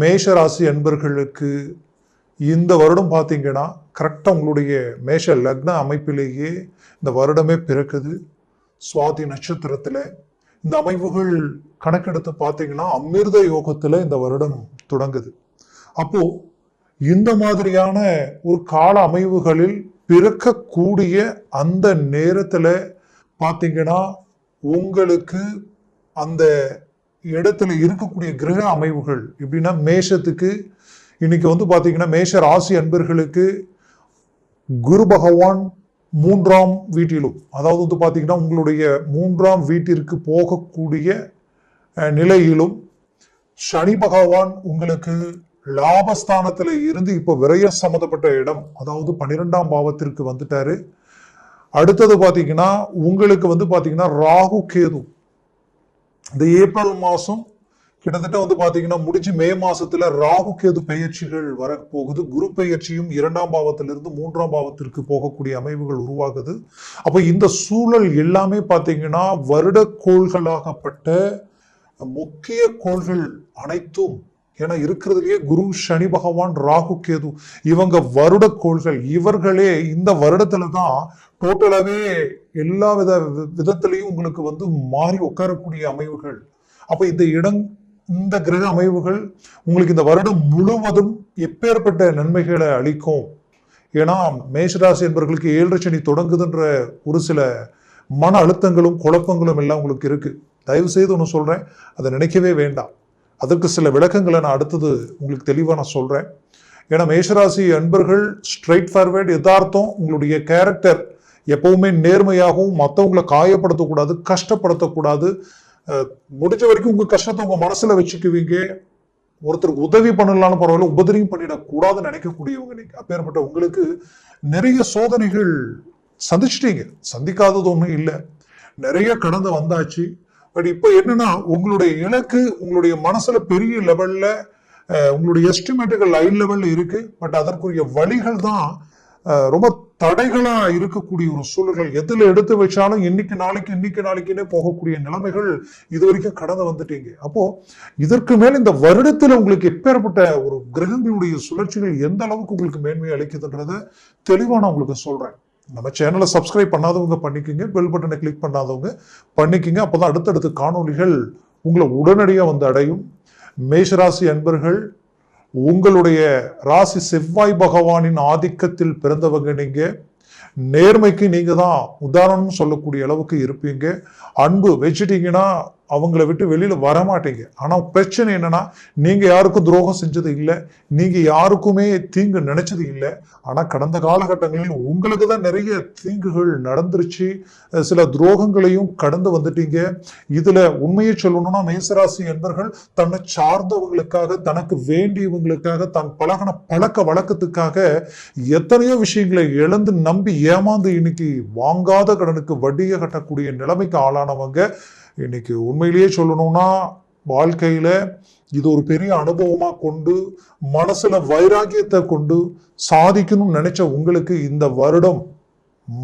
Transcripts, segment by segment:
மேஷ ராசி அன்பர்களுக்கு இந்த வருடம் பார்த்தீங்கன்னா கரெக்டாக உங்களுடைய மேஷ லக்ன அமைப்பிலேயே இந்த வருடமே பிறக்குது. சுவாதி நட்சத்திரத்தில் இந்த அமைப்புகள் கணக்கெடுத்து பார்த்தீங்கன்னா அமிர்த யோகத்தில் இந்த வருடம் தொடங்குது. அப்போது இந்த மாதிரியான ஒரு கால அமைவுகளில் பிறக்கக்கூடிய அந்த நேரத்தில் பார்த்தீங்கன்னா உங்களுக்கு அந்த இடத்துல இருக்கக்கூடிய கிரக அமைவுகள் எப்படின்னா மேஷத்துக்கு இன்னைக்கு வந்து பார்த்தீங்கன்னா மேஷ ராசி அன்பர்களுக்கு குரு பகவான் மூன்றாம் வீட்டிலும் அதாவது வந்து பார்த்தீங்கன்னா உங்களுடைய மூன்றாம் வீட்டிற்கு போகக்கூடிய நிலையிலும் சனி பகவான் உங்களுக்கு லாபஸ்தானத்தில் இருந்து இப்போ விரைய சம்மந்தப்பட்ட இடம் அதாவது பன்னிரெண்டாம் பாவத்திற்கு வந்துட்டாரு. அடுத்தது பார்த்தீங்கன்னா உங்களுக்கு வந்து பார்த்தீங்கன்னா ராகு கேது. இந்த ஏப்ரல் மாசம் கிட்டத்தட்ட வந்து பாத்தீங்கன்னா முடிஞ்சு மே மாசத்துல ராகு கேது பெயர்ச்சிகள் வர போகுது. குரு பெயர்ச்சியும் இரண்டாம் பாவத்திலிருந்து மூன்றாம் பாவத்திற்கு போகக்கூடிய அமைவுகள் உருவாகுது. அப்ப இந்த சூழல் எல்லாமே பாத்தீங்கன்னா வருட கோள்களாகப்பட்ட முக்கிய கோள்கள் அனைத்தும் ஏன்னா இருக்கிறதுலயே குரு சனி பகவான் ராகு கேது இவங்க வருட கோள்கள். இவர்களே இந்த வருடத்துல தான் டோட்டலாவே எல்லா வித விதத்திலையும் உங்களுக்கு வந்து மாறி உட்காரக்கூடிய அமைவுகள். அப்ப இந்த இடம் இந்த கிரக அமைவுகள் உங்களுக்கு இந்த வருடம் முழுவதும் எப்பேற்பட்ட நன்மைகளை அளிக்கும்? ஏன்னா மேஷராசி என்பவர்களுக்கு ஏழரை சனி தொடங்குதுன்ற ஒரு சில மன அழுத்தங்களும் குழப்பங்களும் எல்லாம் உங்களுக்கு இருக்கு. தயவு செய்து ஒன்று சொல்றேன். அதை நினைக்கவே வேண்டாம். அதற்கு சில விளக்கங்களை நான் அடுத்தது உங்களுக்கு தெளிவாக நான் சொல்கிறேன் ஏன்னா மேஷராசி அன்பர்கள் ஸ்ட்ரைட் ஃபார்வேர்டு எதார்த்தம் உங்களுடைய கேரக்டர் எப்பவுமே நேர்மையாகவும் மற்றவங்களை காயப்படுத்தக்கூடாது கஷ்டப்படுத்தக்கூடாது. முடிஞ்ச வரைக்கும் உங்கள் கஷ்டத்தை உங்கள் மனசில் வச்சுக்குவீங்க. ஒருத்தருக்கு உதவி பண்ணலான்னு பரவாயில்ல உபதிரியும் பண்ணிடக்கூடாதுன்னு நினைக்கக்கூடியவங்க நீங்கள் அப்பேற்பட்ட உங்களுக்கு நிறைய சோதனைகள் சந்திச்சிட்டீங்க. சந்திக்காதது ஒன்றும் இல்லை. நிறைய கடந்து வந்தாச்சு. பட் இப்போ என்னன்னா உங்களுடைய இலக்கு உங்களுடைய மனசுல பெரிய லெவல்ல உங்களுடைய எஸ்டிமேட்டுகள் ஹை லெவல்ல இருக்கு. பட் அதற்குரிய வழிகள் தான் ரொம்ப தடைகளா இருக்கக்கூடிய ஒரு சூழல்கள். எதுல எடுத்து வச்சாலும் இன்னைக்கு நாளைக்கு இன்னைக்கு நாளைக்குன்னே போகக்கூடிய நிலைமைகள் இது வரைக்கும் கடந்து வந்துட்டீங்க. அப்போ இதற்கு மேல் இந்த வருடத்துல உங்களுக்கு எப்பேற்பட்ட ஒரு கிரகங்களுடைய சுழற்சிகள் எந்த அளவுக்கு உங்களுக்கு மேன்மையை அளிக்குதுன்றத தெளிவா நான் உங்களுக்கு சொல்றேன். நம்ம சேனலை சப்ஸ்கிரைப் பண்ணாதவங்க பண்ணிக்கோங்க. பெல் பட்டனை கிளிக் பண்ணாதவங்க பண்ணிக்கோங்க. அப்பதான் அடுத்தடுத்த காணொளிகள் உங்களை உடனடியாக வந்து அடையும். மேஷராசி அன்பர்கள் உங்களுடைய ராசி செவ்வாய் பகவானின் ஆதிக்கத்தில் பிறந்தவங்க நீங்கள் நேர்மைக்கு நீங்கள் தான் உதாரணம்னு சொல்லக்கூடிய அளவுக்கு இருப்பீங்க. அன்பு வச்சுட்டீங்கன்னா அவங்கள விட்டு வெளியில் வர மாட்டீங்க பிரச்சனை என்னன்னா நீங்கள் யாருக்கும் துரோகம் செஞ்சது இல்லை. நீங்கள் யாருக்குமே தீங்கு நினைச்சது இல்லை. ஆனால் கடந்த காலகட்டங்களில் உங்களுக்கு தான் நிறைய தீங்குகள் நடந்துருச்சு. சில துரோகங்களையும் கடந்து வந்துட்டீங்க. இதில் உண்மையை சொல்லணும்னா மேசராசி என்பர்கள் தன்னை சார்ந்தவங்களுக்காக தனக்கு வேண்டியவங்களுக்காக தான் பழகின பழக்க வழக்கத்துக்காக எத்தனையோ விஷயங்களை இழந்து நம்பி ஏமாந்து இன்னைக்கு வாங்காத கடனுக்கு வட்டியை கட்டக்கூடிய நிலைமைக்கு ஆளானவங்க இன்றைக்கி உண்மையிலேயே சொல்லணும்னா வாழ்க்கையில் இது ஒரு பெரிய அனுபவமாக கொண்டு மனசில் வைராக்கியத்தை கொண்டு சாதிக்கணும்னு நினச்ச உங்களுக்கு இந்த வருடம்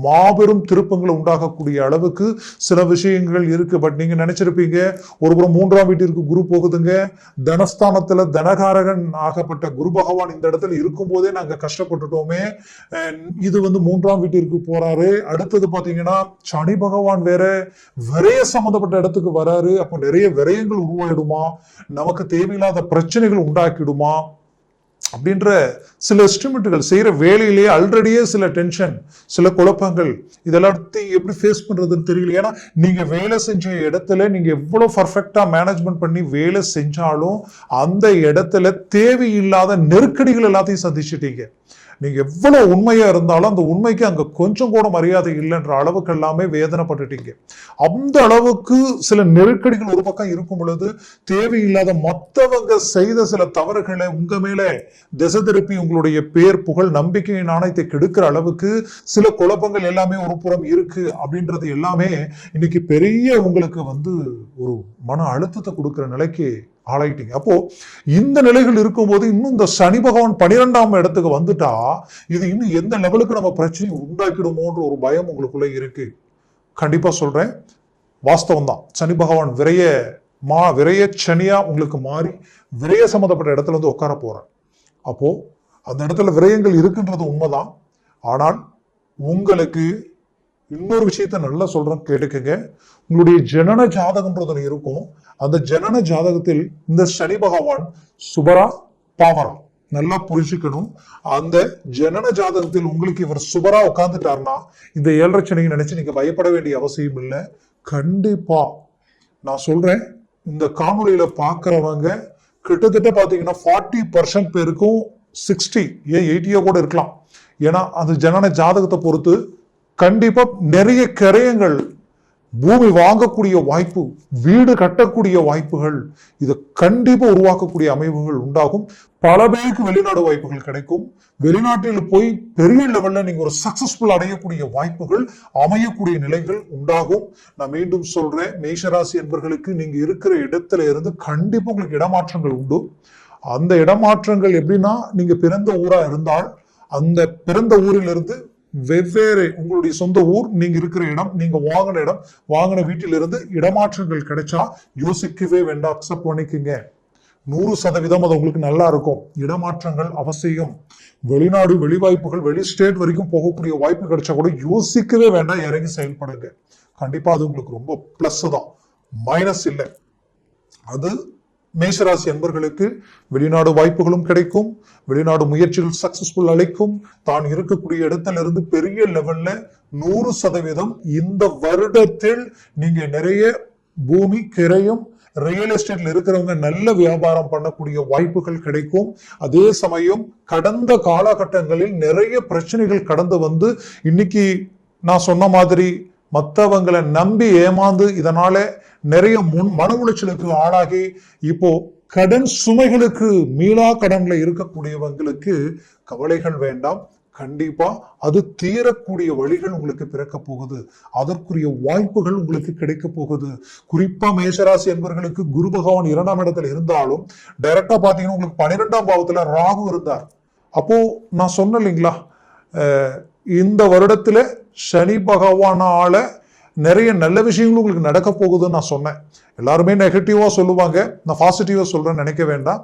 மாபெரும் திருப்பங்களை உண்டாகக்கூடிய அளவுக்கு சில விஷயங்கள் இருக்கு. பட் நீங்க நினைச்சிருப்பீங்க ஒருபுறம் மூன்றாம் வீட்டிற்கு குரு போகுதுங்க. தனஸ்தானத்துல தனகாரகன் ஆகப்பட்ட குரு பகவான் இந்த இடத்துல இருக்கும்போதே நாங்க கஷ்டப்பட்டுட்டோமே. இது வந்து மூன்றாம் வீட்டிற்கு போறாரு. அடுத்தது பாத்தீங்கன்னா சனி பகவான் வேற விரைய சம்பந்தப்பட்ட இடத்துக்கு வராரு. அப்போ நிறைய விரயங்கள் உருவாயிடுமா? நமக்கு தேவையில்லாத பிரச்சனைகள் உண்டாக்கிடுமா? அப்படின்ற சில எஸ்டிமேட்டுகள் செய்கிற வேலையிலேயே ஆல்ரெடியே சில டென்ஷன் சில குழப்பங்கள் இதெல்லாத்தையும் எப்படி ஃபேஸ் பண்ணுறதுன்னு தெரியல. ஏன்னா நீங்கள் வேலை செஞ்ச இடத்துல நீங்கள் எவ்வளோ பர்ஃபெக்டாக மேனேஜ்மெண்ட் பண்ணி வேலை செஞ்சாலும் அந்த இடத்துல தேவையில்லாத நெருக்கடிகள் எல்லாத்தையும் சந்திச்சிட்டீங்க. நீங்கள் எவ்வளோ உண்மையாக இருந்தாலும் அந்த உண்மைக்கு அங்கே கொஞ்சம் கூட மரியாதை இல்லைன்ற அளவுக்கு எல்லாமே வேதனைப்பட்டுட்டீங்க. அந்த அளவுக்கு சில நெருக்கடிகள் ஒரு பக்கம் இருக்கும் பொழுது தேவையில்லாத மற்றவங்க செய்த சில தவறுகளை உங்கள் மேலே திசை திருப்பி உங்களுடைய பேர் புகழ் நம்பிக்கை நாணயத்தை கெடுக்கிற அளவுக்கு சில குழப்பங்கள் எல்லாமே ஒரு புறம் இருக்கு அப்படின்றது எல்லாமே இன்னைக்கு பெரிய உங்களுக்கு வந்து ஒரு மன அழுத்தத்தை கொடுக்குற நிலைக்கு ஆளாயிட்டீங்க. அப்போ இந்த நிலைகள் இருக்கும்போது இன்னும் இந்த சனி பகவான் பனிரெண்டாம் இடத்துக்கு வந்துட்டா இது இன்னும் எந்த லெவலுக்கு நம்ம பிரச்சனையை உண்டாக்கிடுமோன்ற ஒரு பயம் உங்களுக்குள்ள இருக்கு. கண்டிப்பா சொல்றேன். வாஸ்தவம் தான். சனி பகவான் விரைய மா விரைய சனியா உங்களுக்கு மாறி விரைய சம்மந்தப்பட்ட இடத்துல வந்து உட்கார போறேன் அப்போ அந்த இடத்துல விரயங்கள் இருக்குன்றது உண்மைதான். ஆனால் உங்களுக்கு இன்னொரு விஷயத்த நல்லா சொல்றேன் கேட்டுக்கங்க. உங்களுடைய ஜனன ஜாதகம்ன்றது இருக்கும். அந்த ஜனன ஜாதகத்தில் இந்த சனி பகவான் சுபரா பாவரா நல்லா புரிஞ்சுக்கணும். அந்த ஜனன ஜாதகத்தில் உங்களுக்கு இவர் சுபரா உட்காந்துட்டார்னா இந்த ஏழரை சனியை நினைச்சு நீங்க பயப்பட வேண்டிய அவசியம் இல்லை. கண்டிப்பா. நான் சொல்றேன் இந்த காணொலியில பாக்குறவங்க கிட்டத்தட்ட பாத்தீங்கன்னா ஃபார்ட்டி பர்சன்ட் பேருக்கும் சிக்ஸ்டி ஏன் எயிட்டியோ கூட இருக்கலாம். ஏன்னா அந்த ஜனன ஜாதகத்தை பொறுத்து கண்டிப்பாக நிறைய கிரயங்கள் பூமி வாங்கக்கூடிய வாய்ப்பு வீடு கட்டக்கூடிய வாய்ப்புகள் இதை கண்டிப்பாக உருவாக்கக்கூடிய அமைப்புகள் உண்டாகும். பல பேருக்கு வெளிநாடு வாய்ப்புகள் கிடைக்கும். வெளிநாட்டில் போய் பெரிய லெவலில் நீங்கள் ஒரு சக்சஸ்ஃபுல் அடையக்கூடிய வாய்ப்புகள் அமையக்கூடிய நிலைகள் உண்டாகும். நான் மீண்டும் சொல்கிறேன் மேஷராசி என்பர்களுக்கு நீங்கள் இருக்கிற இடத்துல இருந்து கண்டிப்பாக உங்களுக்கு இடமாற்றங்கள் உண்டு. அந்த இடமாற்றங்கள் எப்படின்னா நீங்கள் பிறந்த ஊராக இருந்தால் அந்த பிறந்த ஊரிலிருந்து வெவ்வேறு உங்களுடைய சொந்த ஊர் நீங்க இருக்கிற இடம் நீங்க வாங்கின இடம் வாங்கின வீட்டிலிருந்து இடமாற்றங்கள் கிடைச்சா யோசிக்கவே வேண்டாம். அக்செப்ட் பண்ணிக்கங்க. நூறு சதவீதம் அது உங்களுக்கு நல்லா இருக்கும். இடமாற்றங்கள் அவசியம். வெளிநாடு வெளிவாய்ப்புகள் வெளி ஸ்டேட் வரைக்கும் போகக்கூடிய வாய்ப்பு கிடைச்சா கூட யோசிக்கவே வேண்டாம். இறங்கி செயல்படுங்க. கண்டிப்பா அது உங்களுக்கு ரொம்ப பிளஸ் தான். மைனஸ் இல்லை. அது மேஷராசி அன்பர்களுக்கு வெளிநாடு வாய்ப்புகளும் கிடைக்கும். வெளிநாடு முயற்சிகள் சக்சஸ்ஃபுல் அளிக்கும். தான் இருக்கக்கூடிய இடத்துல இருந்து பெரிய லெவல்ல நூறு சதவீதம் இந்த வருடத்தில் நீங்க நிறைய பூமி கிரையும் ரியல் எஸ்டேட்ல இருக்கிறவங்க நல்ல வியாபாரம் பண்ணக்கூடிய வாய்ப்புகள் கிடைக்கும். அதே சமயம் கடந்த காலகட்டங்களில் நிறைய பிரச்சனைகள் கடந்து வந்து இன்னைக்கு நான் சொன்ன மாதிரி மற்றவங்களை நம்பி ஏமாந்து இதனால நிறைய முன் மன உளைச்சலுக்கு ஆளாகி இப்போ கடன் சுமைகளுக்கு மீளா கடன்ல இருக்கக்கூடியவங்களுக்கு கவலைகள் வேண்டாம். கண்டிப்பா அது தீரக்கூடிய வழிகள் உங்களுக்கு பிறக்க போகுது. அதற்குரிய வாய்ப்புகள் உங்களுக்கு கிடைக்க போகுது. குறிப்பா மேஷராசி என்பவர்களுக்கு குரு பகவான் இரண்டாம் இடத்துல இருந்தாலும் டைரக்டா பாத்தீங்கன்னா உங்களுக்கு பன்னிரெண்டாம் பாவத்துல ராகு இருந்தார். அப்போ நான் சொன்னேன் இல்லைங்களா? இந்த வருடத்துல சனி பகவானால் நிறைய நல்ல விஷயங்களும் உங்களுக்கு நடக்க போகுதுன்னு நான் சொன்னேன். எல்லாருமே நெகட்டிவாக சொல்லுவாங்க. நான் பாசிட்டிவாக சொல்கிறேன்னு நினைக்க வேண்டாம்.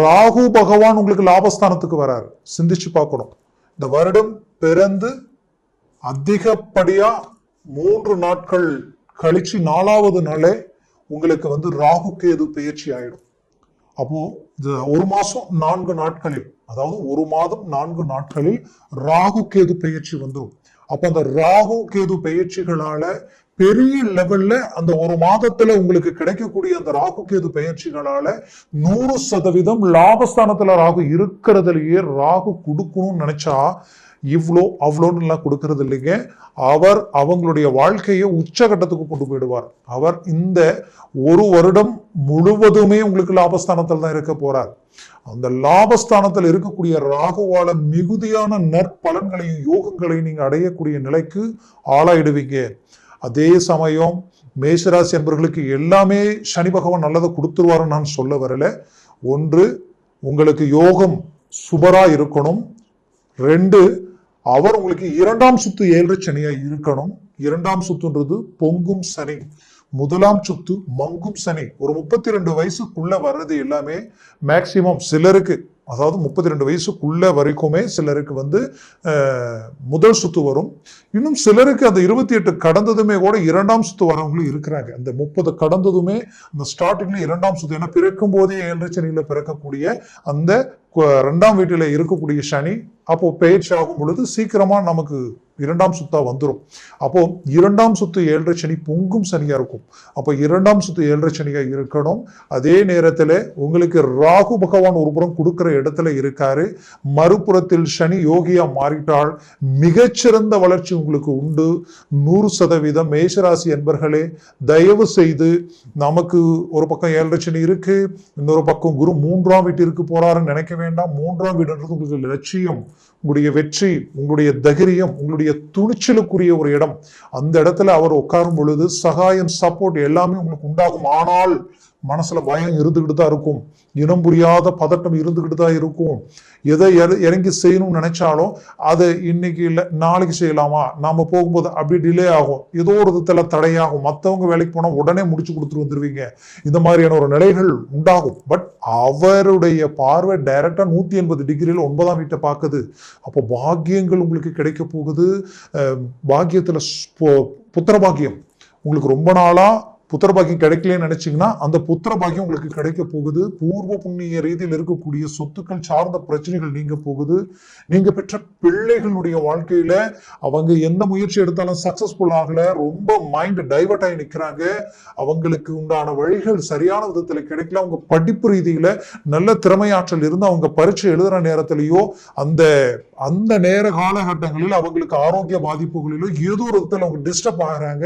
ராகு பகவான் உங்களுக்கு லாபஸ்தானத்துக்கு வராரு. சிந்திச்சு பார்க்கணும். இந்த வருடம் பிறந்து அதிகப்படியாக மூன்று நாட்கள் கழிச்சு நாலாவது நாளே உங்களுக்கு வந்து ராகு கேது பயிற்சி ஆயிடும். அப்போ இந்த ஒரு மாசம் நான்கு நாட்களில் அதாவது ஒரு மாதம் நான்கு நாட்களில் ராகு கேது பயிற்சி வந்துடும் அப்ப அந்த ராகு கேது பயிற்சிகளால பெரிய லெவல்ல அந்த ஒரு மாதத்துல உங்களுக்கு கிடைக்கக்கூடிய அந்த ராகு கேது பயிற்சிகளால நூறு சதவீதம் லாபஸ்தானத்துல ராகு இருக்கிறதுலயே ராகு கொடுக்கணும்னு நினைச்சா இவ்வளோ அவ்வளோன்னு எல்லாம் கொடுக்கறது இல்லைங்க. அவர் அவங்களுடைய வாழ்க்கையை உச்சகட்டத்துக்கு கொண்டு போயிடுவார். அவர் இந்த ஒரு வருடம் முழுவதுமே உங்களுக்கு லாபஸ்தானத்தில் தான் இருக்க போறார். அந்த லாபஸ்தானத்தில் இருக்கக்கூடிய ராகுவால மிகுதியான நற்பலன்களையும் யோகங்களையும் நீங்க அடையக்கூடிய நிலைக்கு ஆளாயிடுவீங்க. அதே சமயம் மேஷராசி என்பவர்களுக்கு எல்லாமே சனி பகவான் நல்லதை கொடுத்துருவாருன்னு நான் சொல்ல வரல. ஒன்று உங்களுக்கு யோகம் சுபரா இருக்கணும். ரெண்டு அவர் உங்களுக்கு இரண்டாம் சுத்து ஏழரை சனியா இருக்கணும். இரண்டாம் சுத்துன்றது பொங்கும் சனி. முதலாம் சுத்து மங்கும் சனி. ஒரு முப்பத்தி ரெண்டு வயசுக்குள்ள வர்றது எல்லாமே மேக்சிமம் சிலருக்கு அதாவது முப்பத்தி ரெண்டு வயசுக்குள்ள வரைக்குமே சிலருக்கு வந்து முதல் சுத்து வரும். இன்னும் சிலருக்கு அந்த இருபத்தி எட்டு கடந்ததுமே கூட இரண்டாம் சுத்து வரவங்களும் இருக்கிறாங்க. அந்த முப்பது கடந்ததுமே அந்த ஸ்டார்டிங்ல இரண்டாம் சுத்து ஏன்னா பிறக்கும் போதே ஏழரை சனியில பிறக்கக்கூடிய அந்த ரெண்டாம் வீட்டில் இருக்கக்கூடிய சனி அப்போது பயிற்சி ஆகும் பொழுது சீக்கிரமாக நமக்கு இரண்டாம் சுத்தாக வந்துடும் அப்போது இரண்டாம் சுத்து ஏழரை சனி பொங்கும் சனியாக இருக்கும். அப்போ இரண்டாம் சுத்து ஏழரை சனியாக இருக்கணும். அதே நேரத்தில் உங்களுக்கு ராகு பகவான் ஒரு புறம் இடத்துல இருக்காரு. மறுபுறத்தில் சனி யோகியா மாறிட்டால் மிகச்சிறந்த வளர்ச்சி உங்களுக்கு உண்டு. நூறு சதவீதம் மேஷராசி என்பர்களே தயவு செய்து நமக்கு ஒரு பக்கம் ஏழரை சனி இருக்குது இன்னொரு பக்கம் குரு மூன்றாம் வீட்டிற்கு போகிறாருன்னு நினைக்க வேண்டாம் மூன்றாம் வீடுன்றது உங்களுக்கு லட்சியம் உங்களுடைய வெற்றி உங்களுடைய தைரியம் உங்களுடைய துணிச்சலுக்குரிய ஒரு இடம். அந்த இடத்துல அவர் உட்காரும் பொழுது சகாயம் சப்போர்ட் எல்லாமே உங்களுக்கு உண்டாகும். ஆனால் மனசில் பயம் இருந்துக்கிட்டு தான் இருக்கும். இனம் புரியாத பதட்டம் இருந்துக்கிட்டு தான் இருக்கும். எதை இறங்கி செய்யணும்னு நினைச்சாலும் அதை இன்னைக்கு இல்லை நாளைக்கு செய்யலாமா? நாம் போகும்போது அப்படி டிலே ஆகும். ஏதோ ஒரு விதத்தில் தடையாகும். மற்றவங்க வேலைக்கு போனால் உடனே முடிச்சு கொடுத்துட்டு வந்துருவீங்க. இந்த மாதிரியான ஒரு நிலைகள் உண்டாகும். பட் அவருடைய பார்வை டைரக்டா நூற்றி எண்பது டிகிரியில் ஒன்பதாம் வீட்டை பார்க்குது. அப்போ பாக்கியங்கள் உங்களுக்கு கிடைக்க போகுது. பாக்கியத்தில் ஸ்- பு- புத்திர பாக்கியம் உங்களுக்கு ரொம்ப நாளாக புத்திர பாக்கியம் கிடைக்கலன்னு நினைச்சீங்கன்னா அந்த புத்திர பாக்கியம் உங்களுக்கு கிடைக்க போகுது. பூர்வ புண்ணிய ரீதியில் இருக்கக்கூடிய சொத்துக்கள் சார்ந்த பிரச்சனைகள் நீங்க போகுது. நீங்க பெற்ற பிள்ளைகளுடைய வாழ்க்கையில அவங்க எந்த முயற்சி எடுத்தாலும் சக்சஸ்ஃபுல் ஆகல. ரொம்ப மைண்ட் டைவர்ட் ஆகி நிற்கிறாங்க அவங்களுக்கு உண்டான வழிகள் சரியான விதத்தில் கிடைக்கல. அவங்க படிப்பு ரீதியில நல்ல திறமையாற்றல் இருந்து அவங்க பரீட்சை எழுதுற நேரத்திலேயோ அந்த அந்த நேர காலகட்டங்களில் அவங்களுக்கு ஆரோக்கிய பாதிப்புகளிலோ ஏதோ ஒரு விதத்தில் அவங்க டிஸ்டர்ப் ஆகுறாங்க.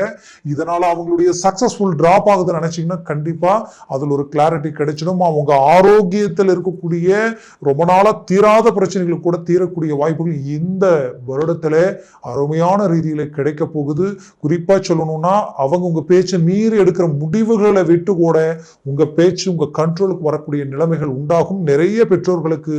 இதனால அவங்களுடைய சக்சஸ்ஃபுல் டிராப் ஆகுதுன்னு நினைச்சீங்கன்னா கண்டிப்பாக அதில் ஒரு கிளாரிட்டி கிடைச்சிடும். அவங்க ஆரோக்கியத்தில் இருக்கக்கூடிய ரொம்ப நாளாக தீராத பிரச்சனைகள் கூட தீரக்கூடிய வாய்ப்புகள் இந்த வருடத்தில் அருமையான ரீதியில் கிடைக்க போகுது. குறிப்பாக சொல்லணும்னா அவங்க உங்கள் பேச்சை மீறி எடுக்கிற முடிவுகளை விட்டு கூட உங்கள் பேச்சு உங்கள் கண்ட்ரோலுக்கு வரக்கூடிய நிலைமைகள் உண்டாகும். நிறைய பெற்றோர்களுக்கு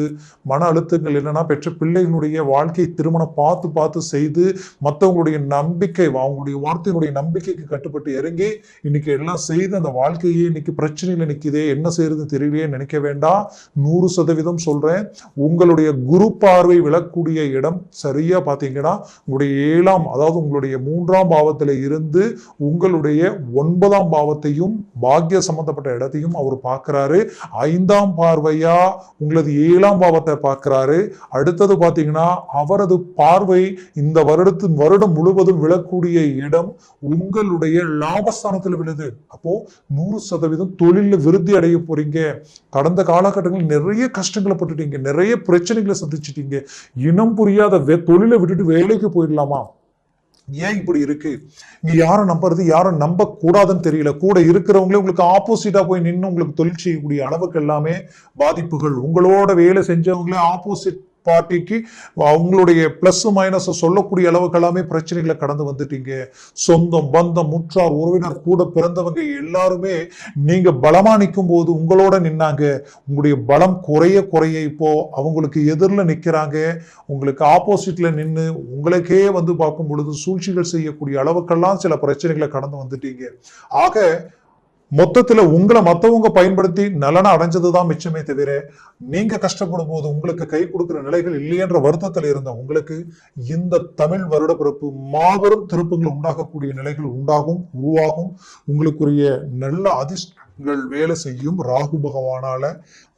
மன அழுத்தங்கள் என்னன்னா பெற்ற பிள்ளைகளுடைய வாழ்க்கை திருமணம் பார்த்து பார்த்து செய்து மற்றவங்களுடைய நம்பிக்கை அவங்களுடைய வார்த்தையினுடைய நம்பிக்கைக்கு கட்டுப்பட்டு இறங்கி இன்னைக்கு எல்லாம் செய்து அந்த வாழ்க்கையே இன்னைக்கு பிரச்சனையில் நிற்கிதே என்ன செய்யறது தெரியலையே நினைக்க வேண்டாம். நூறு சதவீதம் சொல்றேன். உங்களுடைய குரு பார்வை விழக்கூடிய இடம் சரியா பாத்தீங்கன்னா உங்களுடைய ஏழாம் அதாவது உங்களுடைய மூன்றாம் பாவத்தில் இருந்து உங்களுடைய ஒன்பதாம் பாவத்தையும் பாக்கிய சம்பந்தப்பட்ட இடத்தையும் அவர் பார்க்கிறாரு ஐந்தாம் பார்வையா உங்களது ஏழாம் பாவத்தை பார்க்கிறாரு அடுத்தது பாத்தீங்கன்னா அவரது பார்வை இந்த வருடத்தின் வருடம் முழுவதும் விழக்கூடிய இடம் உங்களுடைய லாபஸ்தானத்துல பண்ணுது அப்போ நூறு சதவீதம் தொழிலில் விருத்தி அடைய போறீங்க. கடந்த காலகட்டங்களில் நிறைய கஷ்டங்களை பட்டுட்டீங்க. நிறைய பிரச்சனைகளை சந்திச்சிட்டீங்க. இனம் புரியாத வே- தொழிலை விட்டுட்டு வேலைக்கு போயிடலாமா? ஏன் இப்படி இருக்கு? இங்க யாரை நம்புறது யாரும் நம்ப கூடாதுன்னு தெரியல. கூட இருக்கிறவங்களே உங்களுக்கு ஆப்போசிட்டா போய் நின்று உங்களுக்கு தொழில் செய்யக்கூடிய அளவுக்கு எல்லாமே பாதிப்புகள். உங்களோட வேலை செஞ்சவங்களே ஆப்போசிட் பார்ட்டிக்கு அவங்களுடைய ப்ளஸ் மைனஸ் சொல்லக்கூடிய அளவுக்கு எல்லாமே பிரச்சனைகளை கடந்து வந்துட்டீங்க. சொந்தம் பந்தம் முற்றார் உறவினர் கூட பிறந்தவங்க எல்லாருமே நீங்க பலமா நிற்கும் போது உங்களோட நின்னாங்க. உங்களுடைய பலம் குறைய குறைய இப்போ அவங்களுக்கு எதிரில் நிற்கிறாங்க உங்களுக்கு ஆப்போசிட்ல நின்று உங்களுக்கே வந்து பார்க்கும் பொழுது சூழ்ச்சிகள் செய்யக்கூடிய அளவுக்கெல்லாம் சில பிரச்சனைகளை கடந்து வந்துட்டீங்க. ஆக மொத்தத்துல உங்களை மத்தவங்க பயன்படுத்தி நலனை அடைஞ்சதுதான் மிச்சமே தவிர நீங்க கஷ்டப்படும் போது உங்களுக்கு கை கொடுக்கிற நிலைகள் இல்லையென்ற வருத்தத்தில் இருந்த உங்களுக்கு இந்த தமிழ் வருட பிறப்பு மாபெரும் திருப்பங்களை உண்டாகக்கூடிய நிலைகள் உண்டாகும் உருவாகும். உங்களுக்குரிய நல்ல அதிர்ஷ்டங்கள் வேலை செய்யும் ராகு பகவானால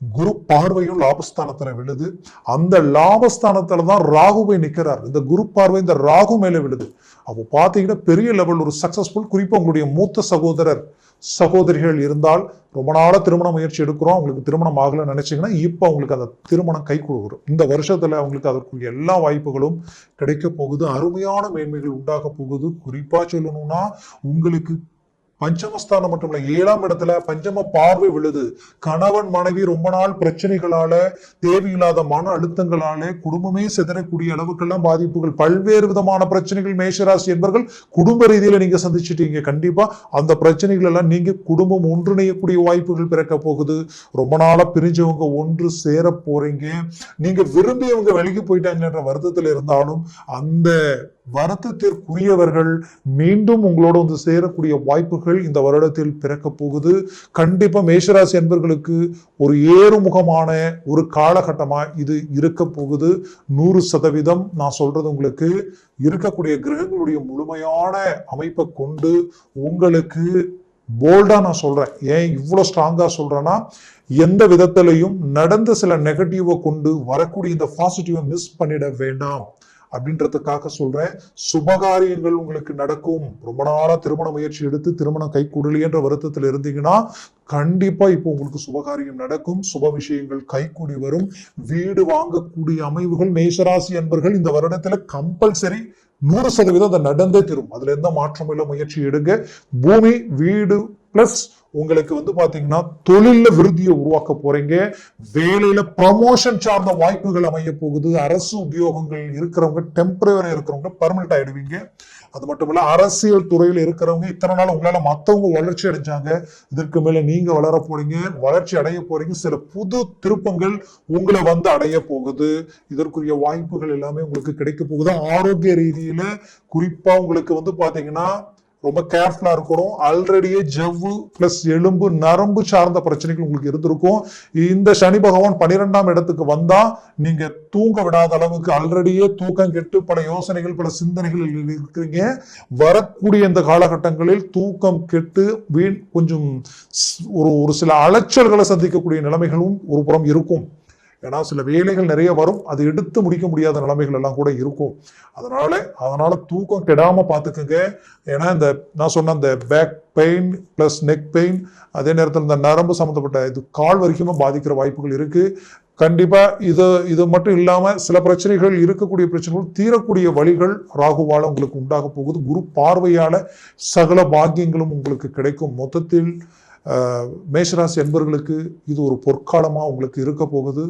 குரு பார்வையும் லாபஸ்தானத்துல விழுது. அந்த லாபஸ்தானத்துல தான் ராகுவை நிக்கிறார். இந்த குரு பார்வை இந்த ராகு மேல விழுது. அப்போ பாத்தீங்கன்னா பெரிய லெவல் ஒரு சக்சஸ்ஃபுல் குறிப்பா உங்களுடைய மூத்த சகோதரர் சகோதரிகள் இருந்தால் ரொம்ப நாளா திருமண முயற்சி எடுக்கிறோம். அவங்களுக்கு திருமணம் ஆகலைன்னு நினைச்சீங்கன்னா இப்போ அவங்களுக்கு அந்த திருமணம் கை கொடுக்குறோம் இந்த வருஷத்துல அவங்களுக்கு அதற்குரிய எல்லா வாய்ப்புகளும் கிடைக்க போகுது. அருமையான மேன்மைகள் உண்டாக போகுது. குறிப்பா சொல்லணும்னா உங்களுக்கு பஞ்சமஸ்தானம் மட்டும் இல்ல ஏழாம் இடத்துல பஞ்சம பார்வை விழுது. கணவன் மனைவி ரொம்ப நாள் பிரச்சனைகளால தேவையில்லாத மன அழுத்தங்களால குடும்பமே சிதறக்கூடிய அளவுக்கெல்லாம் பாதிப்புகள். பல்வேறு விதமான பிரச்சனைகள் மேஷராசி என்பர்கள் குடும்ப ரீதியில நீங்க சந்திச்சிட்டீங்க. கண்டிப்பா அந்த பிரச்சனைகள் எல்லாம் நீங்க குடும்பம் ஒன்றிணையக்கூடிய வாய்ப்புகள் பிறக்க போகுது. ரொம்ப நாளா பிரிஞ்சவங்க ஒன்று சேர போறீங்க. நீங்க விரும்பியவங்க வெளியே போயிட்டாங்கன்ற வருத்தத்தில் இருந்தாலும் அந்த வருத்தத்திற்குரியவர்கள் மீண்டும் உங்களோட வந்து சேரக்கூடிய வாய்ப்புகள் இந்த வருடத்தில் பிறக்க போகுது. கண்டிப்பா மேஷராசி என்பர்களுக்கு ஒரு ஏறுமுகமான ஒரு காலகட்டமா இது இருக்க போகுது. நூறு சதவீதம் நான் சொல்றது உங்களுக்கு இருக்கக்கூடிய கிரகங்களுடைய முழுமையான அமைப்பை கொண்டு உங்களுக்கு போல்டா நான் சொல்றேன். ஏன் இவ்வளவு ஸ்ட்ராங்கா சொல்றேன்னா எந்த விதத்திலையும் நடந்த சில நெகட்டிவை கொண்டு வரக்கூடிய இந்த பாசிட்டிவை மிஸ் பண்ணிட வேண்டாம். அப்படின்றதுக்காக சொல்றேன். சுபகாரியங்கள் உங்களுக்கு நடக்கும். ரொம்ப நாளா திருமண முயற்சி எடுத்து திருமணம் கை என்ற வருத்தத்தில் இருந்தீங்கன்னா கண்டிப்பா இப்போ உங்களுக்கு சுபகாரியம் நடக்கும். சுப விஷயங்கள் கைகூடி வரும். வீடு வாங்கக்கூடிய அமைவுகள் மேஷராசி என்பர்கள் இந்த வருடத்துல கம்பல்சரி நூறு சதவீதம் அதை நடந்தே தரும். அதுல எந்த மாற்றமும் இல்லை முயற்சி எடுங்க. பூமி வீடு பிளஸ் உங்களுக்கு வந்து பாத்தீங்கன்னா தொழில விருதியை உருவாக்க போறீங்க. வேலையில ப்ரமோஷன் சார்ந்த வாய்ப்புகள் அமைய போகுது. அரசு உத்தியோகங்கள் இருக்கிறவங்க டெம்பரவரி இருக்கிறவங்க பர்மனெண்ட் ஆயிடுவீங்க. அது மட்டும் இல்ல அரசியல் துறையில் இருக்கிறவங்க இத்தனை நாள் உங்களால மத்தவங்க வளர்ச்சி அடைஞ்சாங்க. இதற்கு மேல நீங்க வளர போறீங்க வளர்ச்சி அடைய போறீங்க. சில புது திருப்பங்கள் உங்களை வந்து அடைய போகுது. இதற்குரிய வாய்ப்புகள் எல்லாமே உங்களுக்கு கிடைக்க போகுது. ஆரோக்கிய ரீதியில குறிப்பா உங்களுக்கு வந்து பாத்தீங்கன்னா ரொம்ப கேர்ஃபுல்லாக இருக்கணும். ஆல்ரெடியே ஜவ்வு ப்ளஸ் எலும்பு நரம்பு சார்ந்த பிரச்சனைகள் உங்களுக்கு இருந்திருக்கும். இந்த சனி பகவான் பன்னிரெண்டாம் இடத்துக்கு வந்தால் நீங்கள் தூங்க விடாத அளவுக்கு ஆல்ரெடியே தூக்கம் கெட்டு பல யோசனைகள் பல சிந்தனைகள் இருக்கிறீங்க. வரக்கூடிய இந்த காலகட்டங்களில் தூக்கம் கெட்டு வீண் கொஞ்சம் ஸ்- ஒரு ஒரு சில அலைச்சல்களை சந்திக்கக்கூடிய நிலைமைகளும் ஒரு புறம் இருக்கும். ஏன்னா சில வேலைகள் நிறைய வரும். அது எடுத்து முடிக்க முடியாத நிலைமைகள் எல்லாம் கூட இருக்கும். அதனால அதனால தூக்கம் கெடாமல் பார்த்துக்குங்க ஏன்னா இந்த நான் சொன்ன அந்த back pain plus neck pain அதே நேரத்தில் இந்த நரம்பு சம்மந்தப்பட்ட இது கால் வரைக்குமே பாதிக்கிற வாய்ப்புகள் இருக்குது கண்டிப்பாக இது இது மட்டும் இல்லாமல் சில பிரச்சனைகள் இருக்கக்கூடிய பிரச்சனைகள் தீரக்கூடிய வழிகள் ராகுவால் உங்களுக்கு உண்டாக போகுது. குரு பார்வையால் சகல பாக்கியங்களும் உங்களுக்கு கிடைக்கும். மொத்தத்தில் மேஷராசி என்பவர்களுக்கு இது ஒரு பொற்காலமாக உங்களுக்கு இருக்க போகுது.